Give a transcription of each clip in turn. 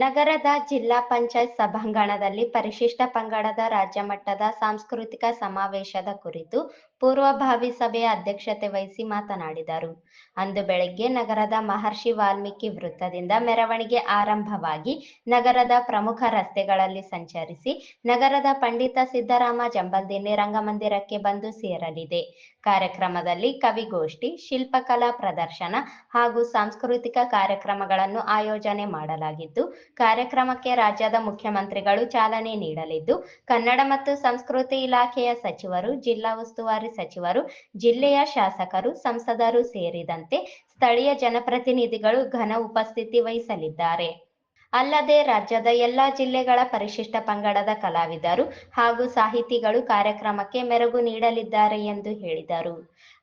ನಗರದ ಜಿಲ್ಲಾ ಪಂಚಾಯತ್ ಸಭಾಂಗಣದಲ್ಲಿ ಪರಿಶಿಷ್ಟ ಪಂಗಡದ ರಾಜ್ಯ ಮಟ್ಟದ ಸಾಂಸ್ಕೃತಿಕ ಸಮಾವೇಶದ ಕುರಿತು ಪೂರ್ವಭಾವಿ ಸಭೆಯ ಅಧ್ಯಕ್ಷತೆ ವಹಿಸಿ ಮಾತನಾಡಿದರು. ಅಂದು ಬೆಳಗ್ಗೆ ನಗರದ ಮಹರ್ಷಿ ವಾಲ್ಮೀಕಿ ವೃತ್ತದಿಂದ ಮೆರವಣಿಗೆ ಆರಂಭವಾಗಿ ನಗರದ ಪ್ರಮುಖ ರಸ್ತೆಗಳಲ್ಲಿ ಸಂಚರಿಸಿ ನಗರದ ಪಂಡಿತ ಸಿದ್ದರಾಮ ಜಂಬಲ್ದಿನ್ನಿ ರಂಗಮಂದಿರಕ್ಕೆ ಬಂದು ಸೇರಲಿದೆ. ಕಾರ್ಯಕ್ರಮದಲ್ಲಿ ಕವಿಗೋಷ್ಠಿ, ಶಿಲ್ಪಕಲಾ ಪ್ರದರ್ಶನ ಹಾಗೂ ಸಾಂಸ್ಕೃತಿಕ ಕಾರ್ಯಕ್ರಮಗಳನ್ನು ಆಯೋಜನೆ ಮಾಡಲಾಗಿದ್ದು ಕಾರ್ಯಕ್ರಮಕ್ಕೆ ರಾಜ್ಯದ ಮುಖ್ಯಮಂತ್ರಿಗಳು ಚಾಲನೆ ನೀಡಲಿದ್ದು, ಕನ್ನಡ ಮತ್ತು ಸಂಸ್ಕೃತಿ ಇಲಾಖೆಯ ಸಚಿವರು, ಜಿಲ್ಲಾ ಉಸ್ತುವಾರಿ ಸಚಿವರು, ಜಿಲ್ಲೆಯ ಶಾಸಕರು, ಸಂಸದರು ಸೇರಿದಂತೆ ಸ್ಥಳೀಯ ಜನಪ್ರತಿನಿಧಿಗಳು ಘನ ಉಪಸ್ಥಿತಿ ವಹಿಸಲಿದ್ದಾರೆ. ಅಲ್ಲದೆ ರಾಜ್ಯದ ಎಲ್ಲಾ ಜಿಲ್ಲೆಗಳ ಪರಿಶಿಷ್ಟ ಪಂಗಡದ ಕಲಾವಿದರು ಹಾಗೂ ಸಾಹಿತಿಗಳು ಕಾರ್ಯಕ್ರಮಕ್ಕೆ ಮೆರಗು ನೀಡಲಿದ್ದಾರೆ ಎಂದು ಹೇಳಿದರು.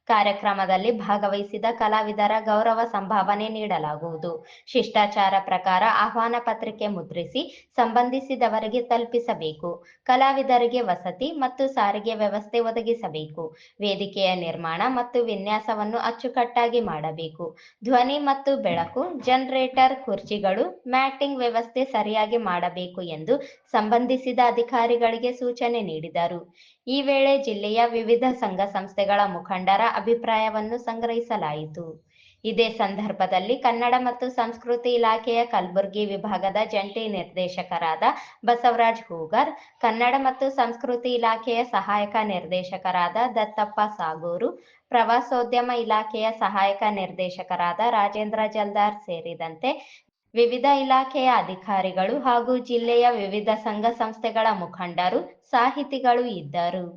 ಕಾರ್ಯಕ್ರಮದಲ್ಲಿ ಭಾಗವಹಿಸಿದ ಕಲಾವಿದರ ಗೌರವ ಸಂಭಾವನೆ ನೀಡಲಾಗುವುದು. ಶಿಷ್ಟಾಚಾರ ಪ್ರಕಾರ ಆಹ್ವಾನ ಪತ್ರಿಕೆ ಮುದ್ರಿಸಿ ಸಂಬಂಧಿಸಿದವರಿಗೆ ತಲುಪಿಸಬೇಕು. ಕಲಾವಿದರಿಗೆ ವಸತಿ ಮತ್ತು ಸಾರಿಗೆ ವ್ಯವಸ್ಥೆ ಒದಗಿಸಬೇಕು. ವೇದಿಕೆಯ ನಿರ್ಮಾಣ ಮತ್ತು ವಿನ್ಯಾಸವನ್ನು ಅಚ್ಚುಕಟ್ಟಾಗಿ ಮಾಡಬೇಕು. ಧ್ವನಿ ಮತ್ತು ಬೆಳಕು, ಜನರೇಟರ್, ಕುರ್ಚಿಗಳು, ಮ್ಯಾಟಿಂಗ್ ವ್ಯವಸ್ಥೆ ಸರಿಯಾಗಿ ಮಾಡಬೇಕು ಎಂದು ಸಂಬಂಧಿಸಿದ ಅಧಿಕಾರಿಗಳಿಗೆ ಸೂಚನೆ ನೀಡಿದರು. ಈ ವೇಳೆ ಜಿಲ್ಲೆಯ ವಿವಿಧ ಸಂಘ ಸಂಸ್ಥೆಗಳ ಮುಖಂಡರ ಅಭಿಪ್ರಾಯವನ್ನು ಸಂಗ್ರಹಿಸಲಾಯಿತು. ಇದೇ ಸಂದರ್ಭದಲ್ಲಿ ಕನ್ನಡ ಮತ್ತು ಸಂಸ್ಕೃತಿ ಇಲಾಖೆಯ ಕಲಬುರಗಿ ವಿಭಾಗದ ಜಂಟಿ ನಿರ್ದೇಶಕರಾದ ಬಸವರಾಜ್ ಹೂಗರ್, ಕನ್ನಡ ಮತ್ತು ಸಂಸ್ಕೃತಿ ಇಲಾಖೆಯ ಸಹಾಯಕ ನಿರ್ದೇಶಕರಾದ ದತ್ತಪ್ಪ ಸಾಗೂರು, ಪ್ರವಾಸೋದ್ಯಮ ಇಲಾಖೆಯ ಸಹಾಯಕ ನಿರ್ದೇಶಕರಾದ ರಾಜೇಂದ್ರ ಜಲ್ದಾರ್ ಸೇರಿದಂತೆ ವಿವಿಧ ಇಲಾಖೆಯ ಅಧಿಕಾರಿಗಳು ಹಾಗೂ ಜಿಲ್ಲೆಯ ವಿವಿಧ ಸಂಘ ಸಂಸ್ಥೆಗಳ ಮುಖಂಡರು, ಸಾಹಿತಿಗಳು ಇದ್ದರು.